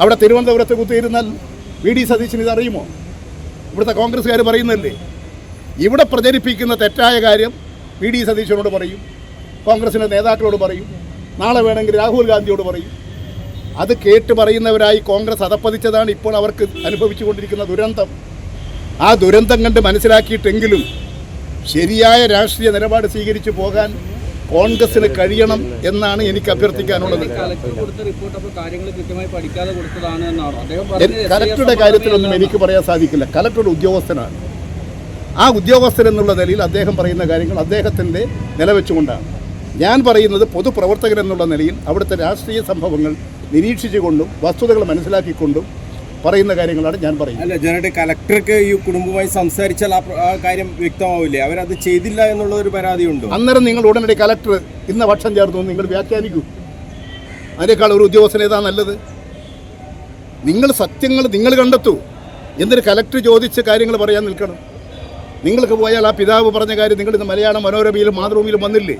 അവിടെ തിരുവനന്തപുരത്ത് കുത്തിയിരുന്നാൽ വി ഡി സതീശന് ഇതറിയുമോ? ഇവിടുത്തെ കോൺഗ്രസ്സുകാർ പറയുന്നല്ലേ ഇവിടെ പ്രചരിപ്പിക്കുന്ന തെറ്റായ കാര്യം വി ഡി സതീശനോട് പറയും കോൺഗ്രസിന്റെ നേതാക്കളോട് പറയും നാളെ വേണമെങ്കിൽ രാഹുൽ ഗാന്ധിയോട് പറയും. അത് കേട്ട് പറയുന്നവരായി കോൺഗ്രസ് അതപ്പതിച്ചതാണ് ഇപ്പോൾ അവർക്ക് അനുഭവിച്ചു കൊണ്ടിരിക്കുന്ന ദുരന്തം. ആ ദുരന്തം കണ്ട് മനസ്സിലാക്കിയിട്ടെങ്കിലും ശരിയായ രാഷ്ട്രീയ നിലപാട് സ്വീകരിച്ചു പോകാൻ കോൺഗ്രസിന് കഴിയണം എന്നാണ് എനിക്ക് അഭ്യർത്ഥിക്കാനുള്ളത്. കലക്ടറുടെ കാര്യത്തിലൊന്നും എനിക്ക് പറയാൻ സാധിക്കില്ല. കലക്ടർ ഉദ്യോഗസ്ഥനാണ്. ആ ഉദ്യോഗസ്ഥൻ എന്നുള്ള നിലയിൽ അദ്ദേഹം പറയുന്ന കാര്യങ്ങൾ അദ്ദേഹത്തിന്റെ നിലവെച്ചുകൊണ്ടാണ്. ഞാൻ പറയുന്നത് പൊതുപ്രവർത്തകൻ എന്നുള്ള നിലയിൽ അവിടുത്തെ രാഷ്ട്രീയ സംഭവങ്ങൾ നിരീക്ഷിച്ചുകൊണ്ടും വസ്തുതകൾ മനസ്സിലാക്കിക്കൊണ്ടും പറയുന്ന കാര്യങ്ങളാണ് ഞാൻ പറയുന്നത്. അല്ല ജനറേറ്റ് കലക്ടർക്ക് ഈ കുടുംബവുമായി സംസാരിച്ചാൽ ആ കാര്യം വ്യക്തമാവില്ലേ? അവരത് ചെയ്തില്ല എന്നുള്ള ഒരു പരാതി ഉണ്ട് അന്നേരം നിങ്ങൾ ഉടനടി കലക്ടർ ഇന്ന പക്ഷം ചേർന്നു നിങ്ങൾ വ്യാഖ്യാനിക്കൂ. അതിനേക്കാൾ ഒരു ഉദ്യോഗസ്ഥൻ ഏതാ നല്ലത്? നിങ്ങൾ സത്യങ്ങൾ നിങ്ങൾ കണ്ടെത്തൂ. എന്തിന് കലക്ടർ ചോദിച്ച കാര്യങ്ങൾ പറയാൻ നിൽക്കണം. നിങ്ങൾക്ക് പോയാൽ ആ പിതാവ് പറഞ്ഞ കാര്യം നിങ്ങൾ ഇന്ന് മലയാള മനോരമയിലും മാതൃഭൂമിയിലും വന്നില്ലേ?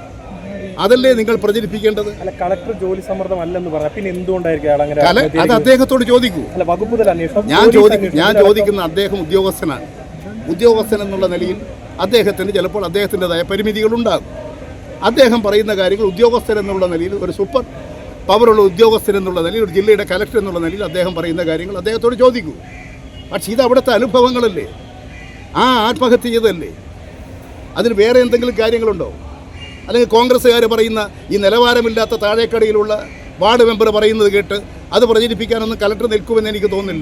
അതല്ലേ നിങ്ങൾ പ്രചരിപ്പിക്കേണ്ടത്? അല്ല കളക്ടർ ജോലി പറഞ്ഞു പിന്നെ എന്തുകൊണ്ടായിരിക്കും അത് അദ്ദേഹത്തോട് ചോദിക്കൂ. ഞാൻ ചോദിക്കും ഞാൻ ചോദിക്കുന്ന അദ്ദേഹം ഉദ്യോഗസ്ഥനാണ്. ഉദ്യോഗസ്ഥൻ എന്നുള്ള നിലയിൽ അദ്ദേഹത്തിന് ചിലപ്പോൾ അദ്ദേഹത്തിന്റെതായ പരിമിതികളുണ്ടാകും അദ്ദേഹം പറയുന്ന കാര്യങ്ങൾ ഉദ്യോഗസ്ഥൻ എന്നുള്ള നിലയിൽ ഒരു സൂപ്പർ പവറുള്ള ഉദ്യോഗസ്ഥൻ എന്നുള്ള നിലയിൽ ഒരു ജില്ലയുടെ കലക്ടർ എന്നുള്ള നിലയിൽ അദ്ദേഹം പറയുന്ന കാര്യങ്ങൾ അദ്ദേഹത്തോട് ചോദിക്കൂ. പക്ഷേ ഇത് അവിടുത്തെ അനുഭവങ്ങളല്ലേ? ആ ആത്മഹത്യ ചെയ്തതല്ലേ? അതിന് വേറെ എന്തെങ്കിലും കാര്യങ്ങളുണ്ടോ? അല്ലെങ്കിൽ കോൺഗ്രസ്സുകാർ പറയുന്ന ഈ നിലവാരമില്ലാത്ത താഴേക്കടയിലുള്ള വാർഡ് മെമ്പർ പറയുന്നത് കേട്ട് അത് പ്രചരിപ്പിക്കാനൊന്നും കലക്ടർ നിൽക്കുമെന്ന് എനിക്ക് തോന്നുന്നില്ല.